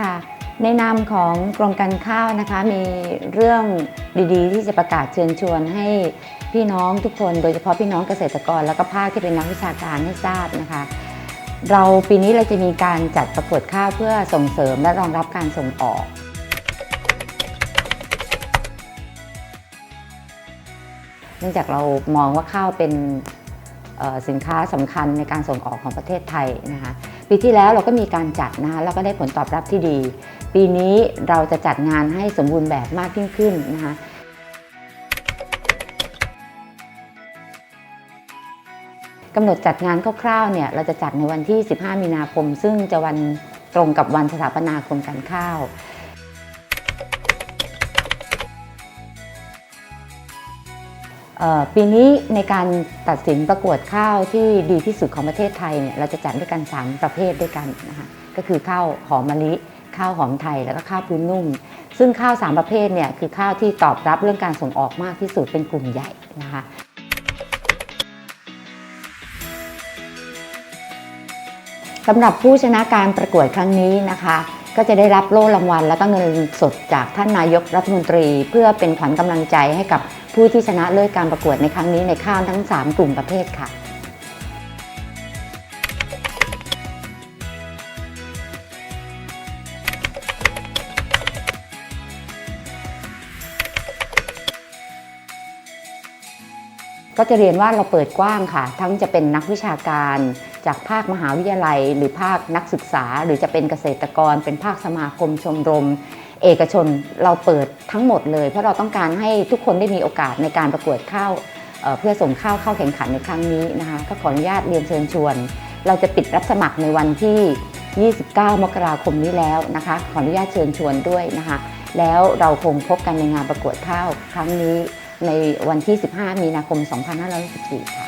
ค่ะ ในนามของกรมการข้าวนะคะมีเรื่องดีๆ ที่จะประกาศเชิญชวนให้พี่น้องทุกคน โดยเฉพาะพี่น้องเกษตรกร แล้วก็ภาคที่เป็นนักวิชาการให้ทราบนะคะ เราปีนี้เราจะมีการจัดประกวดข้าวเพื่อส่งเสริมและรองรับการส่งออกเนื่องจากเรามองว่าข้าวเป็น สินค้าสำคัญในการส่งออกของประเทศไทยนะคะปีที่แล้วเราก็มีการจัดนะคะแล้วก็ได้ผลตอบรับที่ดี ปีนี้เราจะจัดงานให้สมบูรณ์แบบมากยิ่งขึ้นนะคะกำหนดจัดงานคร่าวๆเนี่ยเราจะจัดในวันที่ 15 มีนาคม ซึ่งจะวันตรงกับวันสถาปนากรมการข้าว ปีนี้ในการตัดสินประกวดข้าวที่ดีที่สุดของประเทศไทยเนี่ยเราจะจัดด้วยกัน 3 ประเภทด้วยกันนะคะก็คือข้าวหอมมะลิ ข้าวหอมไทยแล้วก็ข้าวพื้นนุ่ม ซึ่งข้าว 3 ประเภทเนี่ยคือข้าวที่ตอบรับเรื่องการส่งออกมากที่สุดเป็นกลุ่มใหญ่นะคะสำหรับผู้ชนะการประกวดครั้งนี้นะคะ ก็จะได้รับโล่รางวัล และก็เงินสดจากท่านนายกรัฐมนตรี เพื่อเป็นขวัญกำลังใจให้กับ ผู้ที่ชนะเลิศการประกวดในครั้งนี้ในข้าวทั้ง 3 กลุ่มประเภทค่ะ ก็จะเรียนว่าเราเปิดกว้างค่ะ ทั้งจะเป็นนักวิชาการจากภาคมหาวิทยาลัย หรือภาคนักศึกษา หรือจะเป็นเกษตรกร เป็นภาคสมาคมชมรม เอกชนเราเปิดทั้งหมดเลย เพราะเราต้องการให้ทุกคนได้มีโอกาสในการประกวดข้าวเพื่อส่งข้าวเข้าแข่งขันในครั้งนี้นะคะก็ขออนุญาตเรียนเชิญชวน เราจะปิดรับสมัครในวันที่ 29 มกราคมนี้แล้วนะคะ ขออนุญาตเชิญชวนด้วยนะคะ แล้วเราคงพบกันในงานประกวดข้าวครั้งนี้ในวันที่ 15 มีนาคม 2564ค่ะ